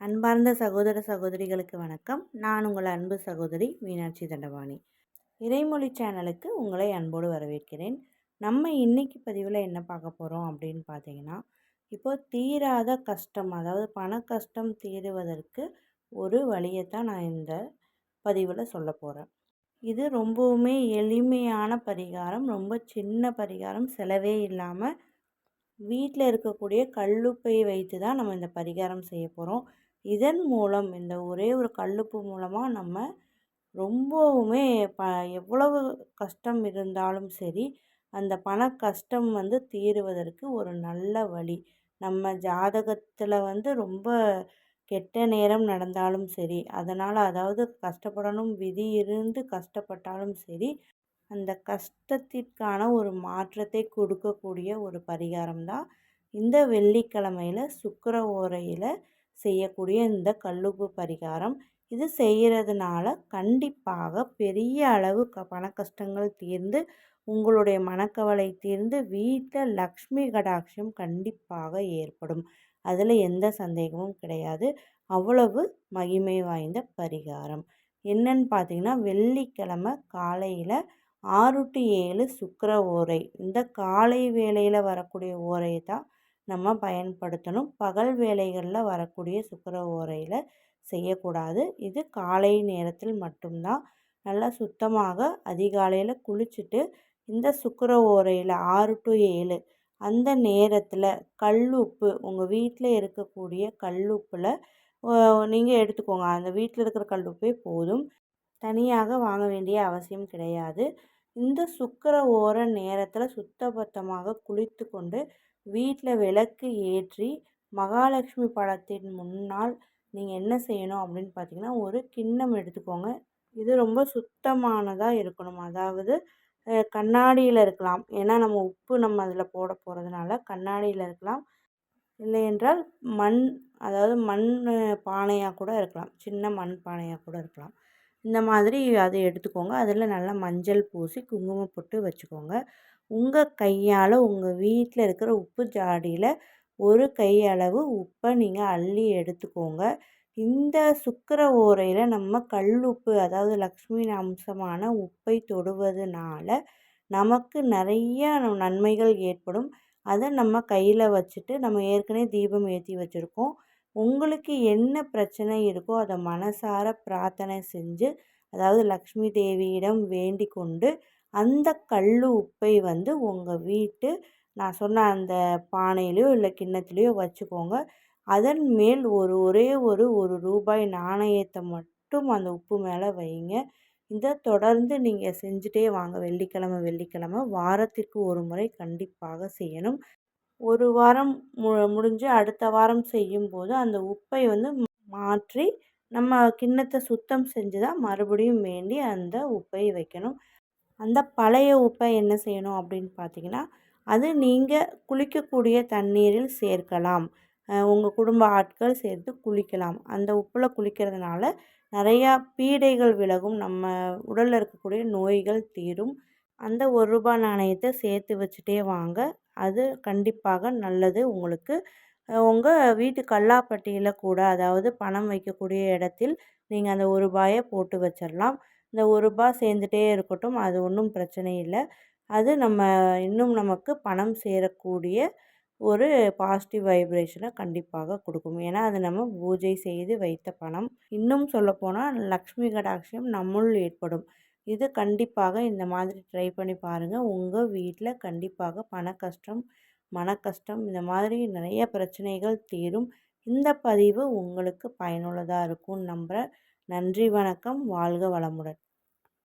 அன்பார்ந்த சகோதர சகோதரிகளுக்கு வணக்கம். நான் உங்கள் அன்பு சகோதரி மீனாட்சி தண்டபாணி. இறைமொழி சேனலுக்கு உங்களை அன்போடு வரவேற்கிறேன். நம்ம இன்னைக்கு பதிவில் என்ன பார்க்க போகிறோம் அப்படின்னு பார்த்தீங்கன்னா இப்போது தீராத கஷ்டம் அதாவது பண கஷ்டம் தீருவதற்கு ஒரு வழியைத்தான் நான் இந்த பதிவில் சொல்ல போகிறேன் இது ரொம்பவுமே எளிமையான பரிகாரம் ரொம்ப சின்ன பரிகாரம் செலவே இல்லாமல் வீட்டில் இருக்கக்கூடிய கல்லுப்பை வைத்து தான் நம்ம இந்த பரிகாரம் செய்ய போகிறோம் இதன் மூலம் இந்த ஒரே ஒரு கல்லுப்பு மூலமாக நம்ம ரொம்பவுமே ப எவ்வளவு கஷ்டம் இருந்தாலும் சரி அந்த பண கஷ்டம் வந்து தீருவதற்கு ஒரு நல்ல வழி. நம்ம ஜாதகத்தில் வந்து ரொம்ப கெட்ட நேரம் நடந்தாலும் சரி அதனால் அதாவது கஷ்டப்படணும் விதி இருந்து கஷ்டப்பட்டாலும் சரி அந்த கஷ்டத்திற்கான ஒரு மாற்றத்தை கொடுக்கக்கூடிய ஒரு பரிகாரம் தான் இந்த வெள்ளிக்கிழமையில் சுக்கர ஓரையில் செய்யக்கூடிய இந்த கல்லுப்பு பரிகாரம். இது செய்கிறதுனால கண்டிப்பாக பெரிய அளவு க பண கஷ்டங்கள் தீர்ந்து உங்களுடைய மனக்கவலை தீர்ந்து வீட்டில் லக்ஷ்மி கடாட்சம் கண்டிப்பாக ஏற்படும். அதில் எந்த சந்தேகமும் கிடையாது. அவ்வளவு மகிமை வாய்ந்த பரிகாரம். என்னன்னு பார்த்தீங்கன்னா வெள்ளிக்கிழமை காலையில் ஆறு டு ஏழு சுக்கர ஓரை. இந்த காலை வேளையில் வரக்கூடிய ஓரையை தான் நம்ம பயன்படுத்தணும். பகல் வேலைகளில் வரக்கூடிய சுக்கர ஓரையில் செய்யக்கூடாது. இது காலை நேரத்தில் மட்டும்தான். நல்லா சுத்தமாக அதிகாலையில் குளிச்சுட்டு இந்த சுக்கர ஓரையில் ஆறு டு ஏழு அந்த நேரத்தில் கல்லுப்பு உங்கள் வீட்டில் இருக்கக்கூடிய கல்லுப்பில் நீங்கள் எடுத்துக்கோங்க. அந்த வீட்டில் இருக்கிற கல்லுப்பே போதும். தனியாக வாங்க வேண்டிய அவசியம் கிடையாது. இந்த சுக்கர ஓர நேரத்தில் சுத்தபத்தமாக குளித்து கொண்டு வீட்டில் விளக்கு ஏற்றி மகாலட்சுமி படத்தின் முன்னால் நீங்கள் என்ன செய்யணும்? அப்படின்னு பார்த்தீங்கன்னா ஒரு கிண்ணம் எடுத்துக்கோங்க. இது ரொம்ப சுத்தமானதாக இருக்கணும். அதாவது கண்ணாடியில் இருக்கலாம். ஏன்னா நம்ம உப்பு நம்ம அதில் போட போகிறதுனால கண்ணாடியில் இருக்கலாம். இல்லை என்றால் மண் அதாவது மண் பானையாக கூட இருக்கலாம். சின்ன மண் பானையாக கூட இருக்கலாம். இந்த மாதிரி அதை எடுத்துக்கோங்க. அதில் நல்லா மஞ்சள் பூசி குங்குமம் போட்டு வச்சுக்கோங்க. உங்கள் கையால் உங்கள் வீட்டில் இருக்கிற உப்பு ஜாடியில் ஒரு கையளவு உப்பை நீங்கள் அள்ளி எடுத்துக்கோங்க. இந்த சுக்கர ஓரையில் நம்ம கல் உப்பு அதாவது லக்ஷ்மி அம்சமான உப்பை தொடுவதனால நமக்கு நிறைய நன்மைகள் ஏற்படும். அதை நம்ம கையில் வச்சுட்டு நம்ம ஏற்கனவே தீபம் ஏற்றி வச்சுருக்கோம். உங்களுக்கு என்ன பிரச்சனை இருக்கோ அதை மனசார பிரார்த்தனை செஞ்சு அதாவது லக்ஷ்மி தேவியிடம் வேண்டி கொண்டு அந்த கல் உப்பை வந்து உங்கள் வீட்டு நான் சொன்ன அந்த பானையிலையோ இல்லை கிண்ணத்துலேயோ வச்சுக்கோங்க. அதன் மேல் ஒரு ஒரே ஒரு ஒரு ரூபாய் நாணயத்தை மட்டும் அந்த உப்பு மேலே வைங்க. இதை தொடர்ந்து நீங்கள் செஞ்சுட்டே வாங்க. வெள்ளிக்கிழமை வெள்ளிக்கிழமை வாரத்திற்கு ஒரு முறை கண்டிப்பாக செய்யணும். ஒரு வாரம் மு முடிஞ்சு அடுத்த வாரம் செய்யும்போது அந்த உப்பை வந்து மாற்றி நம்ம கிண்ணத்தை சுத்தம் செஞ்சு தான் மறுபடியும் வேண்டி அந்த உப்பை வைக்கணும். அந்த பழைய உப்பை என்ன செய்யணும் அப்படின்னு பார்த்தீங்கன்னா அது நீங்கள் குளிக்கக்கூடிய தண்ணீரில் சேர்க்கலாம். உங்கள் குடும்ப ஆட்கள் சேர்த்து குளிக்கலாம். அந்த உப்பில் குளிக்கிறதுனால நிறையா பீடைகள் விலகும். நம்ம உடலில் இருக்கக்கூடிய நோய்கள் தீரும். அந்த ஒரு ரூபாய் நாணயத்தை சேர்த்து வச்சுட்டே வாங்க. அது கண்டிப்பாக நல்லது உங்களுக்கு. உங்கள் வீட்டு கல்லாப்பட்டியில் கூட அதாவது பணம் வைக்கக்கூடிய இடத்தில் நீங்கள் அந்த ஒரு ரூபாயை போட்டு வச்சிடலாம் இந்த ஒரு ரூபாய் சேர்ந்துட்டே இருக்கட்டும் அது ஒன்றும் பிரச்சனை இல்லை. அது நம்ம இன்னும் நமக்கு பணம் சேரக்கூடிய ஒரு பாசிட்டிவ் வைப்ரேஷனை கண்டிப்பாக கொடுக்கும். ஏன்னா அது நம்ம பூஜை செய்து வைத்த பணம். இன்னும் சொல்லப்போனால் லக்ஷ்மி கடாட்சியம் நம்முள் ஏற்படும். இது கண்டிப்பாக இந்த மாதிரி ட்ரை பண்ணி பாருங்கள் உங்கள் வீட்டில் கண்டிப்பாக பண கஷ்டம் மன கஷ்டம் இந்த மாதிரி நிறைய பிரச்சனைகள் தீரும். இந்த பதிவு உங்களுக்கு பயனுள்ளதாக இருக்கும்னு நம்புகிறேன் நன்றி வணக்கம். வாழ்க வளமுடன்.